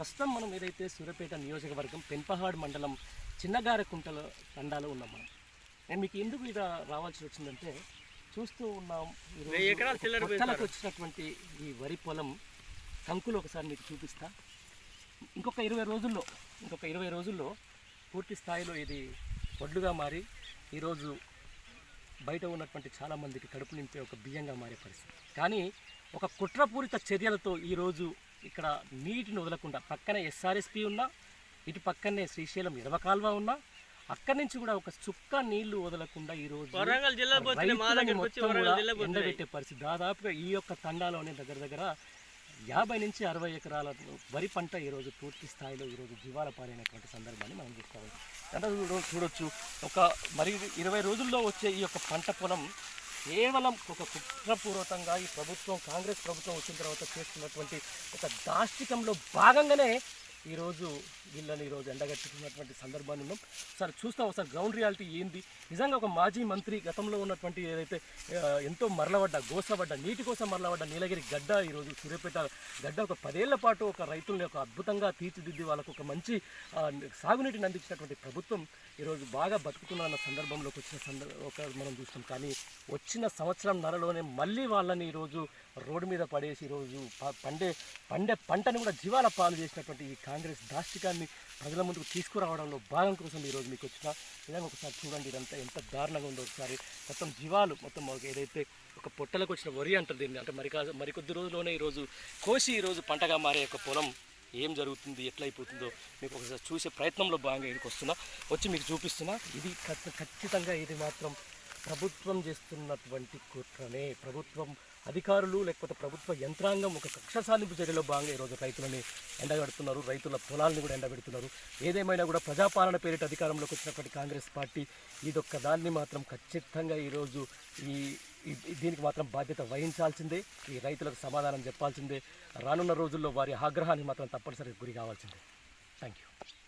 ప్రస్తుతం మనం ఏదైతే సూర్యాపేట నియోజకవర్గం పెన్పహాడ్ మండలం చిన్నగారకుంటల తండాలో ఉన్నాం మనం. నేను మీకు ఎందుకు ఇక రావాల్సి వచ్చిందంటే చూస్తూ ఉన్నాం ఈరోజు వెయ్యి ఎకరాలు ఒక చిల్లర కొత్తలకు పోయిస్తారు. వచ్చినటువంటి ఈ వరి పొలం కంకులు ఒకసారి మీకు చూపిస్తా. ఇంకొక ఇరవై రోజుల్లో ఇంకొక ఇరవై రోజుల్లో పూర్తి స్థాయిలో ఇది వడ్లుగా మారి ఈరోజు బయట ఉన్నటువంటి చాలామందికి కడుపు నింపే ఒక బియ్యంగా మారే పరిస్థితి. కానీ ఒక కుట్రపూరిత చర్యలతో ఈరోజు ఇక్కడ నీటిని వదలకుండా పక్కనే ఎస్ఆర్ఎస్పి ఉన్నా ఇటు పక్కనే శ్రీశైలం ఎడవ కాల్వ ఉన్నా అక్కడి నుంచి కూడా ఒక చుక్క నీళ్ళు వదలకుండా జిల్లా పోతే ఎండబెట్టే పరిస్థితి. దాదాపుగా ఈ యొక్క తండాలోనే దగ్గర దగ్గర యాభై నుంచి అరవై ఎకరాల వరి పంట ఈరోజు పూర్తి స్థాయిలో ఈరోజు జీవాల పాలైనటువంటి సందర్భాన్ని మనం చూస్తాము అంటే చూడ- చూడొచ్చు. ఒక మరి ఇరవై రోజుల్లో వచ్చే ఈ యొక్క పంట పొలం కేవలం ఒక కుట్రపూర్వకంగా ఈ ప్రభుత్వం కాంగ్రెస్ ప్రభుత్వం వచ్చిన తర్వాత చేస్తున్నటువంటి ఒక దాష్టికంలో భాగంగానే ఈరోజు వీళ్ళని ఈరోజు ఎండగట్టుకున్నటువంటి సందర్భాన్ని ఉన్నాం. సార్ చూస్తాం ఒకసారి గ్రౌండ్ రియాలిటీ ఏంది? నిజంగా ఒక మాజీ మంత్రి గతంలో ఉన్నటువంటి ఏదైతే ఎంతో మరలబడ్డ గోసబడ్డ నీటి కోసం మరలబడ్డ నీలగిరి గడ్డ ఈరోజు సూర్యపేట గడ్డ ఒక పదేళ్ళ పాటు ఒక రైతుల్ని ఒక అద్భుతంగా తీర్చిదిద్ది వాళ్ళకు ఒక మంచి సాగునీటిని అందించినటువంటి ప్రభుత్వం ఈరోజు బాగా బతుకుతున్న సందర్భంలోకి వచ్చిన సందర్భ ఒక మనం చూస్తాం. కానీ వచ్చిన సంవత్సరం నరలోనే మళ్ళీ వాళ్ళని ఈరోజు రోడ్డు మీద పడేసి ఈరోజు ప- పండే పండే పంటని కూడా జీవాల పాలు చేసినటువంటి ఈ కాంగ్రెస్ దాష్టికాన్ని ప్రజల ముందుకు తీసుకురావడంలో భాగం కోసం ఈరోజు మీకు వచ్చిన నిజంగా ఒకసారి చూడండి ఇదంతా ఎంత దారుణంగా ఉందో ఒకసారి. మొత్తం జీవాలు మొత్తం ఏదైతే ఒక పొట్టలకు వచ్చిన వరి అంటారు దీన్ని అంటే మరి కాదు మరికొద్ది రోజుల్లోనే ఈరోజు కోసి ఈరోజు పంటగా మారే యొక్క పొలం ఏం జరుగుతుంది ఎట్లయిపోతుందో మీకు ఒకసారి చూసే ప్రయత్నంలో భాగంగా ఇక్కడికి వస్తున్నా. వచ్చి మీకు చూపిస్తున్నా. ఇది ఖచ్చితంగా ఇది మాత్రం ప్రభుత్వం చేస్తున్నటువంటి కుట్రనే ప్రభుత్వం అధికారులు లేకపోతే ప్రభుత్వ యంత్రాంగం ఒక కక్ష సాధింపు చర్యలో భాగంగా ఈరోజు రైతులని ఎండగడుతున్నారు. రైతుల పొలాలను కూడా ఎండబెడుతున్నారు. ఏదేమైనా కూడా ప్రజాపాలన పేరిట అధికారంలోకి వచ్చినప్పటి కాంగ్రెస్ పార్టీ ఇదొక్క దాన్ని మాత్రం ఖచ్చితంగా ఈరోజు ఈ ఈ- దీనికి మాత్రం బాధ్యత వహించాల్సిందే. ఈ రైతులకు సమాధానం చెప్పాల్సిందే. రానున్న రోజుల్లో వారి ఆగ్రహానికి మాత్రం తప్పనిసరిగా గురి కావాల్సిందే. Thank you